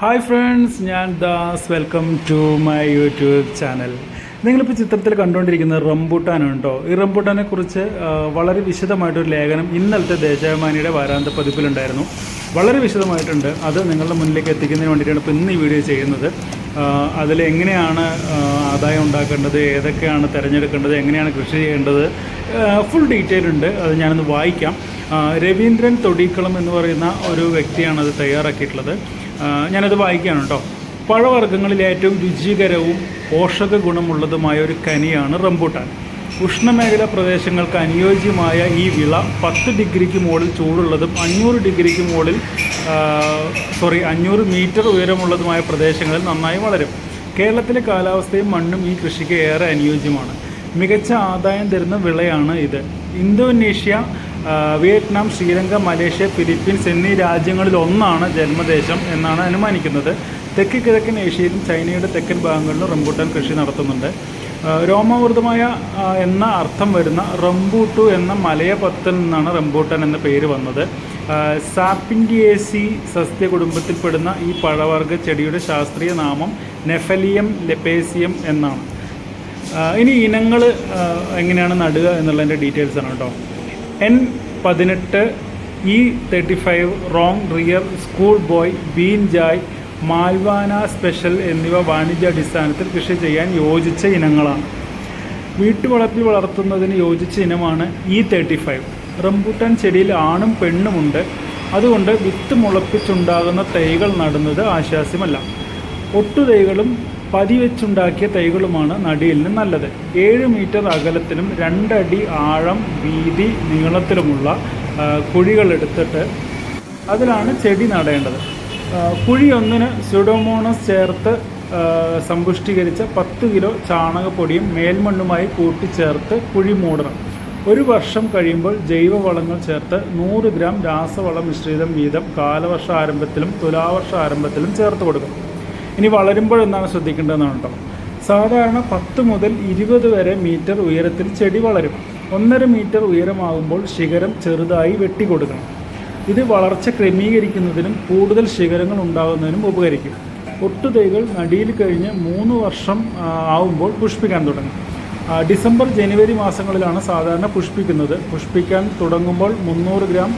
Hi friends ഞാൻ Das. Welcome to my YouTube channel നിങ്ങളിപ്പോൾ ചിത്രത്തിൽ കണ്ടുകൊണ്ടിരിക്കുന്ന റംബൂട്ടാനാണ് കേട്ടോ ഈ റംബൂട്ടാനെ കുറിച്ച് വളരെ വിശദമായിട്ടൊരു ലേഖനം ഇന്നലത്തെ ദേശാഭിമാനിയുടെ വാരാന്ത പതിപ്പിലുണ്ടായിരുന്നു. വളരെ വിശദമായിട്ടുണ്ട്. അത് നിങ്ങളുടെ മുന്നിലേക്ക് എത്തിക്കുന്നതിന് വേണ്ടിയിട്ടാണ് ഇപ്പോൾ ഇന്ന് ഈ വീഡിയോ ചെയ്യുന്നത്. അതിൽ എങ്ങനെയാണ് ആദായം ഉണ്ടാക്കേണ്ടത് ഏതൊക്കെയാണ് തിരഞ്ഞെടുക്കേണ്ടത് എങ്ങനെയാണ് കൃഷി ചെയ്യേണ്ടത് ഫുൾ ഡീറ്റെയിൽ ഉണ്ട്. അത് ഞാനൊന്ന് വായിക്കാം. രവീന്ദ്രൻ തൊടീക്കളം എന്ന് പറയുന്ന ഒരു വ്യക്തിയാണ് അത് തയ്യാറാക്കിയിട്ടുള്ളത്. ഞാനത് വായിക്കുകയാണ് കേട്ടോ. പഴവർഗങ്ങളിൽ ഏറ്റവും രുചികരവും പോഷക ഗുണമുള്ളതുമായ ഒരു കനിയാണ് റംബൂട്ടാൻ. ഉഷ്ണമേഖല പ്രദേശങ്ങൾക്ക് അനുയോജ്യമായ ഈ വിള പത്ത് ഡിഗ്രിക്ക് മുകളിൽ ചൂടുള്ളതും അഞ്ഞൂറ് ഡിഗ്രിക്ക് മുകളിൽ സോറി അഞ്ഞൂറ് മീറ്റർ ഉയരമുള്ളതുമായ പ്രദേശങ്ങളിൽ നന്നായി വളരും. കേരളത്തിലെ കാലാവസ്ഥയും മണ്ണും ഈ കൃഷിക്ക് ഏറെ അനുയോജ്യമാണ്. മികച്ച ആദായം തരുന്ന വിളയാണ് ഇത്. Indonesia Vietnam Sri Lanka Malaysia Philippines എന്നീ രാജ്യങ്ങളിൽ ഒന്നാണ് ജന്മദേശം എന്നാണ് അനുമാനിക്കുന്നത്. തെക്ക് കിഴക്കൻ ഏഷ്യയിലും ചൈനയുടെ തെക്കൻ ഭാഗങ്ങളിലും റംബൂട്ടാൻ കൃഷി നടത്തുന്നുണ്ട്. രോമാവൃതമായ എന്ന അർത്ഥം വരുന്ന റംബൂട്ടു എന്ന മലയപത്തിൽ നിന്നാണ് റംബൂട്ടാൻ എന്ന പേര് വന്നത്. സാപ്പിൻഡിയേസി സസ്യ കുടുംബത്തിൽപ്പെടുന്ന ഈ പഴവർഗ ചെടിയുടെ ശാസ്ത്രീയ നാമം നെഫലിയം ലെപേസിയം എന്നാണ്. ഇനി ഇനങ്ങൾ എങ്ങനെയാണ് നടുക എന്നുള്ളതിന്റെ ആണ് കേട്ടോ. എൻ പതിനെട്ട് E thirty five Rongrien school boy Binjai Malwana special എന്നിവ വാണിജ്യാടിസ്ഥാനത്തിൽ കൃഷി ചെയ്യാൻ യോജിച്ച ഇനങ്ങളാണ്. വീട്ടുവളപ്പിൽ വളർത്തുന്നതിന് യോജിച്ച ഇനമാണ് ഇ തേർട്ടി ഫൈവ് റംബൂട്ടാൻ ചെടിയിൽ ആണും പെണ്ണുമുണ്ട് അതുകൊണ്ട് വിത്ത് മുളപ്പിച്ചുണ്ടാകുന്ന തൈകൾ നടുന്നത് ആശാസ്യമല്ല ഒട്ടുതൈകളും പതിവെച്ചുണ്ടാക്കിയ തൈകളുമാണ് നടിയിലിന് നല്ലത്. ഏഴ് മീറ്റർ അകലത്തിലും രണ്ടടി ആഴം വീതി നീളത്തിലുമുള്ള കുഴികൾ എടുത്തിട്ട് അതിലാണ് ചെടി നടേണ്ടത്. കുഴി ഒന്നിന് സ്യൂഡോമോണസ് ചേർത്ത് സമ്പുഷ്ടീകരിച്ച പത്ത് കിലോ ചാണകപ്പൊടിയും മേൽമണ്ണുമായി കൂട്ടിച്ചേർത്ത് കുഴി മൂടണം. ഒരു വർഷം കഴിയുമ്പോൾ ജൈവവളങ്ങൾ ചേർത്ത് നൂറ് ഗ്രാം രാസവളം മിശ്രിതം വീതം കാലവർഷ ആരംഭത്തിലും തുലാവർഷ ആരംഭത്തിലും ചേർത്ത് കൊടുക്കണം. ഇനി വളരുമ്പോൾ എന്താണ് ശ്രദ്ധിക്കേണ്ടതെന്നാണ് കേട്ടോ. സാധാരണ പത്ത് മുതൽ ഇരുപത് വരെ മീറ്റർ ഉയരത്തിൽ ചെടി വളരും. ഒന്നര മീറ്റർ ഉയരമാകുമ്പോൾ ശിഖരം ചെറുതായി വെട്ടിക്കൊടുക്കണം. ഇത് വളർച്ച ക്രമീകരിക്കുന്നതിനും കൂടുതൽ ശിഖരങ്ങൾ ഉണ്ടാകുന്നതിനും ഉപകരിക്കും. ഒട്ടുതൈകൾ നടിയിൽ കഴിഞ്ഞ് മൂന്ന് വർഷം ആവുമ്പോൾ പുഷ്പിക്കാൻ തുടങ്ങും. ഡിസംബർ ജനുവരി മാസങ്ങളിലാണ് സാധാരണ പുഷ്പിക്കുന്നത്. പുഷ്പിക്കാൻ തുടങ്ങുമ്പോൾ മുന്നൂറ് ഗ്രാം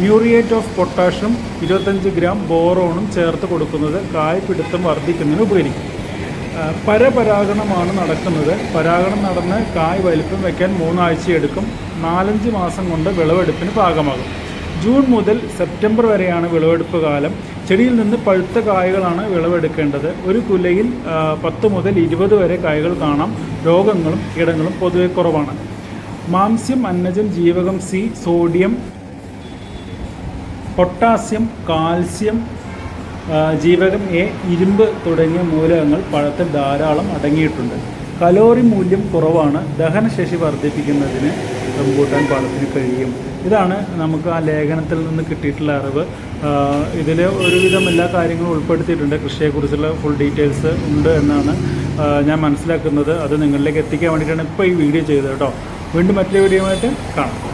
മ്യൂറിയേറ്റ് ഓഫ് പൊട്ടാഷ്യം ഇരുപത്തഞ്ച് ഗ്രാം ബോറോണും ചേർത്ത് കൊടുക്കുന്നത് കായ് പിടുത്തം വർദ്ധിക്കുന്നതിന് ഉപകരിക്കും. പരപരാഗണമാണ് നടക്കുന്നത്. പരാഗണം നടന്ന് കായ് വലിപ്പം വയ്ക്കാൻ മൂന്നാഴ്ച എടുക്കും. നാലഞ്ച് മാസം കൊണ്ട് വിളവെടുപ്പിന് പാകമാകും. ജൂൺ മുതൽ സെപ്റ്റംബർ വരെയാണ് വിളവെടുപ്പ് കാലം. ചെടിയിൽ നിന്ന് പഴുത്ത കായകളാണ് വിളവെടുക്കേണ്ടത്. ഒരു കുലയിൽ പത്ത് മുതൽ ഇരുപത് വരെ കായകൾ കാണാം. രോഗങ്ങളും കീടങ്ങളും പൊതുവെ കുറവാണ്. മാംസ്യം അന്നജം ജീവകം സി സോഡിയം പൊട്ടാസ്യം കാൽസ്യം ജീവകം എ ഇരുമ്പ് തുടങ്ങിയ മൂലകങ്ങൾ പഴത്തിൽ ധാരാളം അടങ്ങിയിട്ടുണ്ട്. കലോറി മൂല്യം കുറവാണ്. ദഹനശേഷി വർദ്ധിപ്പിക്കുന്നതിന് റംബൂട്ടാൻ പഴത്തിന് കഴിയും. ഇതാണ് നമുക്ക് ആ ലേഖനത്തിൽ നിന്ന് കിട്ടിയിട്ടുള്ള അറിവ്. ഇതിൽ ഒരുവിധം എല്ലാ കാര്യങ്ങളും ഉൾപ്പെടുത്തിയിട്ടുണ്ട്. കൃഷിയെക്കുറിച്ചുള്ള ഫുൾ ഡീറ്റെയിൽസ് ഉണ്ട് എന്നാണ് ഞാൻ മനസ്സിലാക്കുന്നത്. അത് നിങ്ങളിലേക്ക് എത്തിക്കാൻ വേണ്ടിയിട്ടാണ് ഇപ്പോൾ ഈ വീഡിയോ ചെയ്തത് കേട്ടോ. വീണ്ടും മറ്റൊരു വീഡിയോ ആയിട്ട് കാണാം.